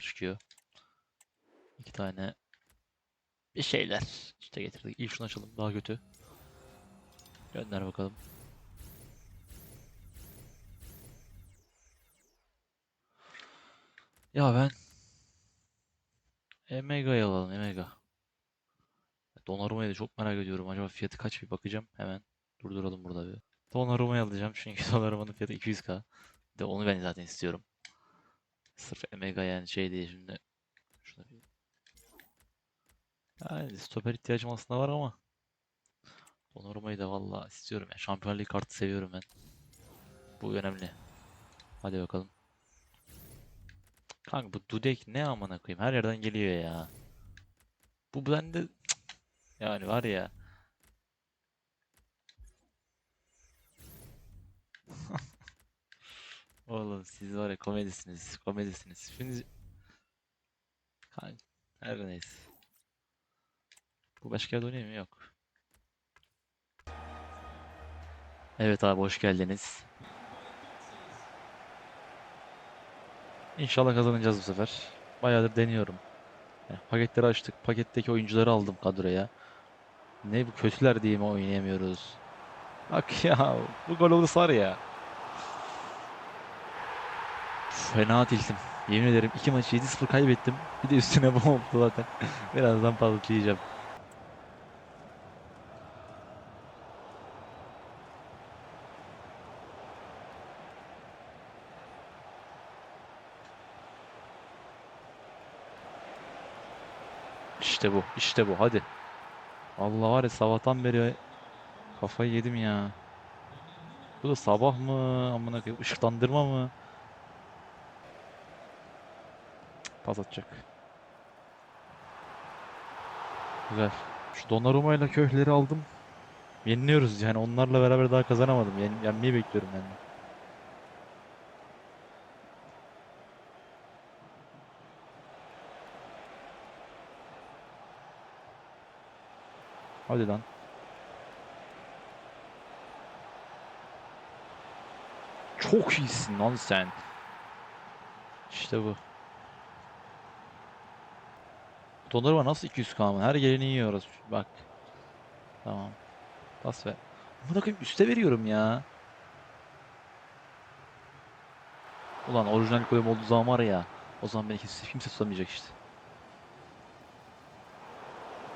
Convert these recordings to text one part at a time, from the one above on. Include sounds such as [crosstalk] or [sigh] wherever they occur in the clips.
çıkıyor. İki tane bir şeyler işte getirdik. İlk şunu açalım daha kötü. Gönder bakalım. Ya ben Emega'yı alalım Emega. Donnarumma'yı da çok merak ediyorum. Acaba fiyatı kaç bir bakacağım. Hemen durduralım burada bir. Donnarumma'yı alacağım çünkü [laughs] Donnarumma'nın fiyatı 200k. Bir De onu ben zaten istiyorum. Sırf Emega yani şey diye şimdi. Şuna bir... Yani stoper ihtiyacım aslında var ama Donnarumma'yı da valla istiyorum. Yani Şampiyonlar Ligi kartı seviyorum ben. Bu önemli. Hadi bakalım. Kanka bu Dudek ne amına koyayım? Her yerden geliyor ya. Bu bende yani var ya. Oğlum siz var ya komedisiniz, komedisiniz. Şimdi Kanka, her neyse. Bu başka yerde oynuyor mu? Yok. Evet abi hoş geldiniz. İnşallah kazanacağız bu sefer. Bayağıdır deniyorum. Yani paketleri açtık. Paketteki oyuncuları aldım kadroya. Ne bu kötüler diye mi oynayamıyoruz? Bak ya bu gol olursa ya. Fena tiltim. Yemin ederim iki maçı 7-0 kaybettim. Bir de üstüne [laughs] bu oldu zaten. Birazdan patlayacağım. İşte bu, işte bu. Hadi. Allah var ya sabahtan beri kafayı yedim ya. Bu da sabah mı? Amına koyayım ışıklandırma mı? Pas atacak. Güzel. Şu Donnarumma ile Köhler'i aldım. Yeniliyoruz yani onlarla beraber daha kazanamadım. Yen yenmeyi bekliyorum yani. Hadi lan. Çok iyisin lan sen. İşte bu. Donnarumma nasıl 200k mı? Her geleni yiyoruz. Bak. Tamam. Pas ver. Amına koyayım üste veriyorum ya. Ulan orijinal golüm olduğu zaman var ya. O zaman beni kimse, kimse tutamayacak işte.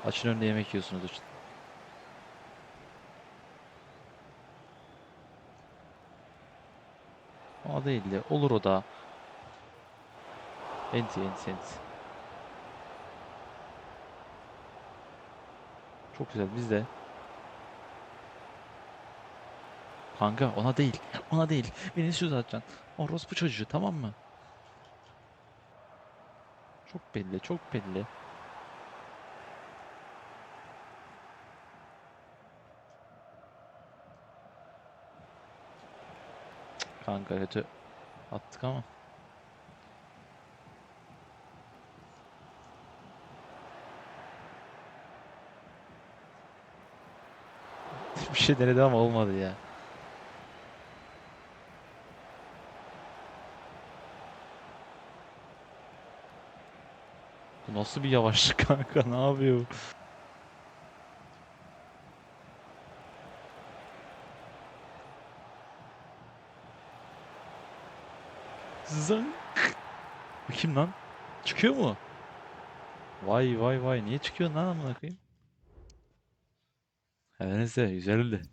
Açın önünde yemek yiyorsunuz işte. O değil de olur o da. Enti enti enti. Çok güzel bizde. Kanka ona değil. Ona değil. Süz atacaksın. Orospu çocuğu tamam mı? Çok belli, çok belli. Kanka kötü attık ama. Bir şey denedim ama olmadı ya. Bu nasıl bir yavaşlık [laughs] kanka? Ne yapıyor? bu? Zınk. Bu kim lan? Çıkıyor mu? Vay vay vay. Niye çıkıyor lan amına koyayım? Her neyse güzeldi.